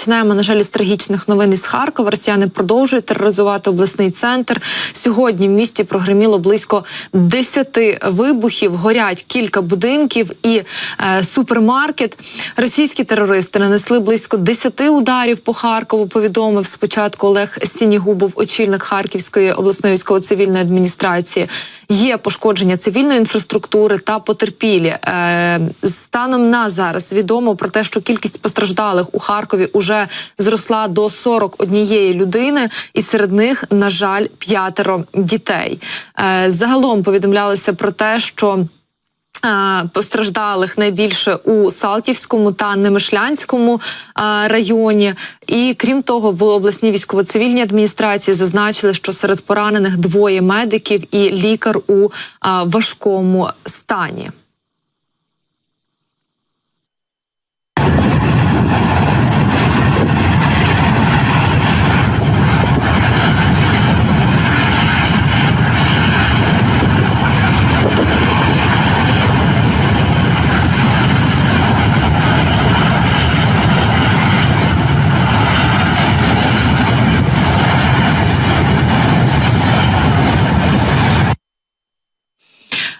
Починаємо на жаль із трагічних новин із Харкова. Росіяни продовжують тероризувати обласний центр. Сьогодні в місті прогреміло близько 10 вибухів. Горять кілька будинків і е, супермаркет. Російські терористи нанесли близько 10 ударів по Харкову. Повідомив спочатку Олег Сінігубов, очільник Харківської обласної військово-цивільної адміністрації. Є пошкодження цивільної інфраструктури та потерпілі. Е, станом на зараз відомо про те, що кількість постраждалих у Харкові уже зросла до 41 людини, і серед них, на жаль, п'ятеро дітей. Е, загалом повідомлялося про те, що е, Постраждалих найбільше у Салтівському та Немишлянському е, районі, і крім того, в обласній військово-цивільній адміністрації зазначили, що серед поранених двоє медиків і лікар у важкому стані.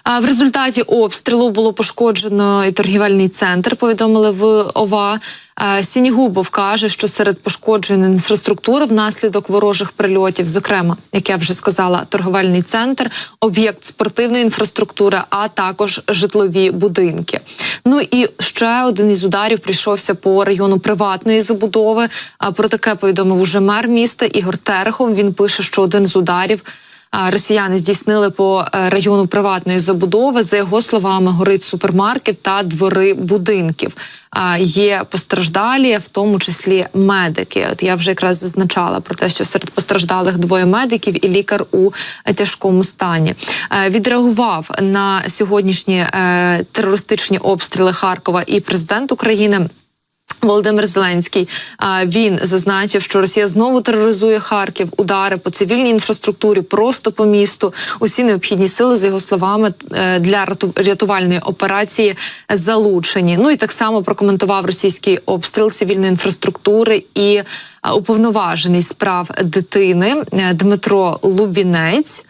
А в результаті обстрілу було пошкоджено і торгівельний центр. Повідомили в ОВА. Е, Сінігубов каже, що серед пошкодженої інфраструктури внаслідок ворожих прильотів, зокрема, як я вже сказала, торговельний центр, об'єкт спортивної інфраструктури, а також житлові будинки. Ну і ще один із ударів прийшовся по району приватної забудови. Про таке повідомив уже мер міста Ігор Терехов. Він пише, що один з ударів. Росіяни здійснили по е, району приватної забудови. За його словами, горить супермаркет та двори будинків. Є постраждалі, в тому числі медики. От я вже якраз зазначала про те, що серед постраждалих двоє медиків і лікар у тяжкому стані. Е, Відреагував на сьогоднішні е, терористичні обстріли Харкова і президент України. Володимир Зеленський він зазначив, що Росія знову тероризує Харків, удари по цивільній інфраструктурі, просто по місту. Усі необхідні сили, за його словами, е, для рятувальної операції залучені. Ну і так само прокоментував російський обстріл цивільної інфраструктури і уповноважений з прав дитини е, Дмитро Лубінець.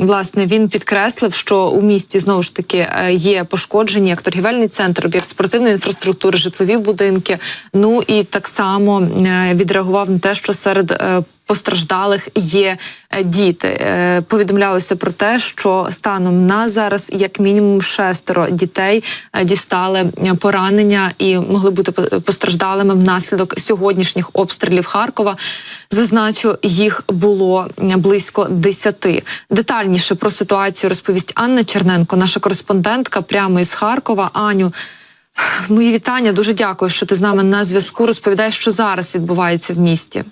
Власне, він підкреслив, що у місті знову ж таки е, є пошкоджені як торгівельний центр, об'єкт спортивної інфраструктури, житлові будинки. Ну і так само е, відреагував на те, що серед е, постраждалих є е, діти. Е, Повідомлялося про те, що станом на зараз як мінімум шестеро дітей е, дістали поранення і могли бути постраждалими внаслідок сьогоднішніх обстрілів Харкова. Зазначу, їх було близько десяти. Детальніше про ситуацію розповість Анна Черненко, наша кореспондентка, прямо із Харкова. Аню, мої вітання. Дуже дякую, що ти з нами на зв'язку. Розповідаєш, що зараз відбувається в місті.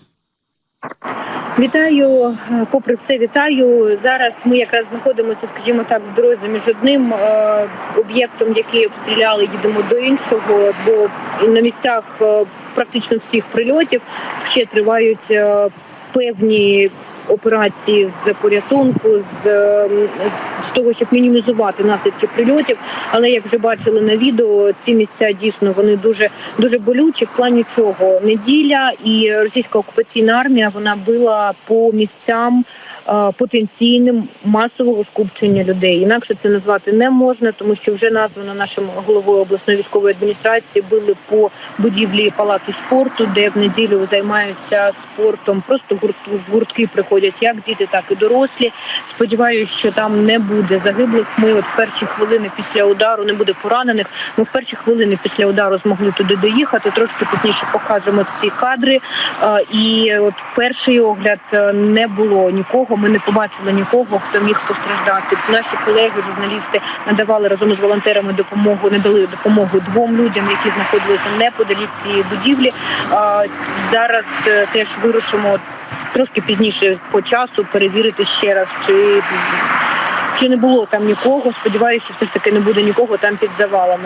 Вітаю, Е, попри все, вітаю. Зараз ми якраз знаходимося, скажімо так, в дорозі між одним е, об'єктом, який обстріляли, їдемо до іншого, бо на місцях е, практично всіх прильотів ще тривають е, певні. Операції з порятунку, з, е, з того, щоб мінімізувати наслідки прильотів. Але як вже бачили на відео, ці місця дійсно вони дуже дуже болючі. В плані чого неділя і російська окупаційна армія вона била по місцям потенційним масового скупчення людей. Інакше це назвати не можна, тому що вже названо нашим головою обласної військової адміністрації били по будівлі палацу спорту, де в неділю займаються спортом. Просто гурту з гуртки приходять як діти, так і дорослі. Сподіваюся, що там не буде загиблих. Ми от в перші хвилини після удару не буде поранених. Ми в перші хвилини після удару змогли туди доїхати. Трошки пізніше покажемо ці кадри. І от перший огляд е, не було нікого. Ми не побачили нікого, хто міг постраждати. Наші колеги, журналісти, надавали разом із волонтерами допомогу, надали допомогу двом людям, які знаходилися неподалік цієї будівлі. Зараз е, теж вирушимо трошки пізніше по часу перевірити ще раз, чи, чи не було там нікого. Сподіваюся, що все ж таки не буде нікого там під завалами.